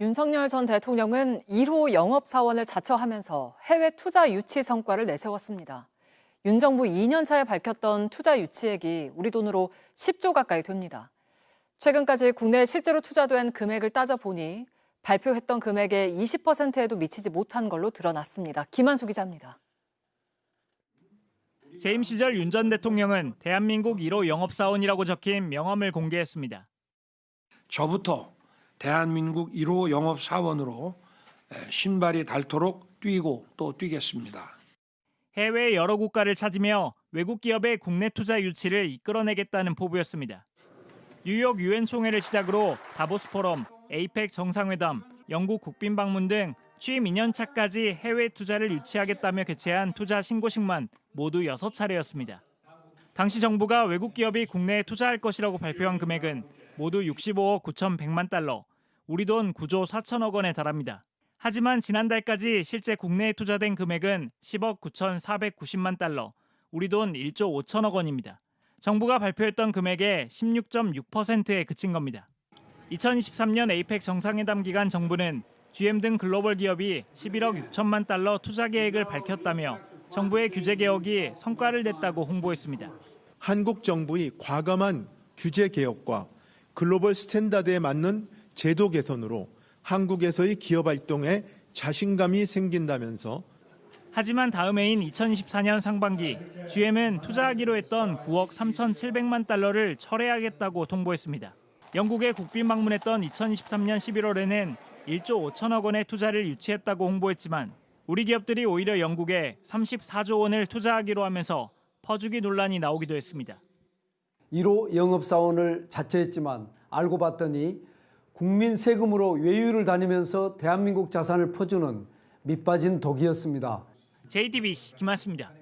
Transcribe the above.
윤석열 전 대통령은 1호 영업사원을 자처하면서 해외 투자 유치 성과를 내세웠습니다. 윤 정부 2년 차에 밝혔던 투자 유치액이 우리 돈으로 10조 가까이 됩니다. 최근까지 국내에 실제로 투자된 금액을 따져보니 발표했던 금액의 20%에도 미치지 못한 걸로 드러났습니다. 김한수 기자입니다. 재임 시절 윤 전 대통령은 대한민국 1호 영업사원이라고 적힌 명함을 공개했습니다. 저부터 대한민국 1호 영업사원으로 에, 신발이 닳도록 뛰고 또 뛰겠습니다. 해외 여러 국가를 찾으며 외국 기업의 국내 투자 유치를 이끌어내겠다는 포부였습니다. 뉴욕 유엔 총회를 시작으로 다보스 포럼, 에이펙 정상회담, 영국 국빈 방문 등 취임 2년 차까지 해외 투자를 유치하겠다며 개최한 투자 신고식만 모두 6차례였습니다. 당시 정부가 외국 기업이 국내에 투자할 것이라고 발표한 금액은 모두 65억 9,100만 달러, 우리 돈 9조 4천억 원에 달합니다. 하지만 지난달까지 실제 국내에 투자된 금액은 10억 9,490만 달러, 우리 돈 1조 5천억 원입니다. 정부가 발표했던 금액의 16.6%에 그친 겁니다. 2023년 에이펙 정상회담 기간 정부는 GM 등 글로벌 기업이 11억 6천만 달러 투자 계획을 밝혔다며 정부의 규제 개혁이 성과를 냈다고 홍보했습니다. 한국 정부의 과감한 규제 개혁과 글로벌 스탠다드에 맞는 제도 개선으로 한국에서의 기업 활동에 자신감이 생긴다면서 하지만 다음 해인 2024년 상반기 GM은 투자하기로 했던 9억 3,700만 달러를 철회하겠다고 통보했습니다. 영국에 국빈 방문했던 2023년 11월에는 1조 5천억 원의 투자를 유치했다고 홍보했지만 우리 기업들이 오히려 영국에 34조 원을 투자하기로 하면서 퍼주기 논란이 나오기도 했습니다. 1호 영업사원을 자처했지만 알고 봤더니 국민 세금으로 외유를 다니면서 대한민국 자산을 퍼주는 밑빠진 독이었습니다. JTBC 김한수입니다.